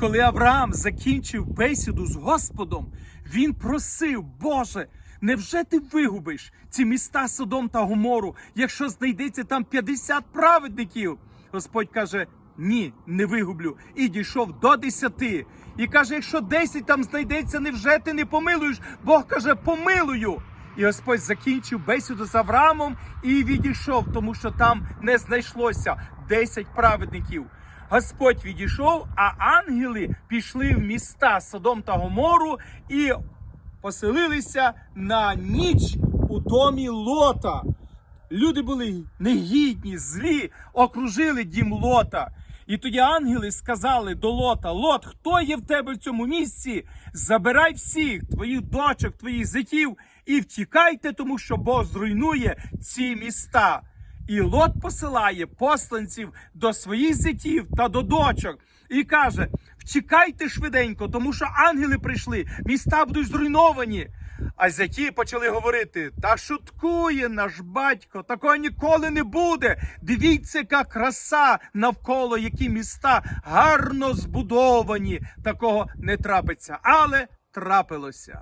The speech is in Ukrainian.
Коли Авраам закінчив бесіду з Господом, він просив, Боже, невже ти вигубиш ці міста Содом та Гомору, якщо знайдеться там 50 праведників? Господь каже: ні, не вигублю. І дійшов до 10. І каже: якщо 10 там знайдеться, невже ти не помилуєш? Бог каже, помилую. І Господь закінчив бесіду з Авраамом і відійшов, тому що там не знайшлося 10 праведників. Господь відійшов, а ангели пішли в міста Содом та Гомору і поселилися на ніч у домі Лота. Люди були негідні, злі, окружили дім Лота. І тоді ангели сказали до Лота: Лот, хто є в тебе в цьому місці? Забирай всіх твоїх дочок, твоїх зятів і втікайте, тому що Бог зруйнує ці міста. І Лот посилає посланців до своїх зятів та до дочок і каже: втікайте швиденько, тому що ангели прийшли, міста будуть зруйновані. А зяті почали говорити: та шуткує наш батько, такого ніколи не буде. Дивіться, яка краса навколо, які міста гарно збудовані. Такого не трапиться, але трапилося.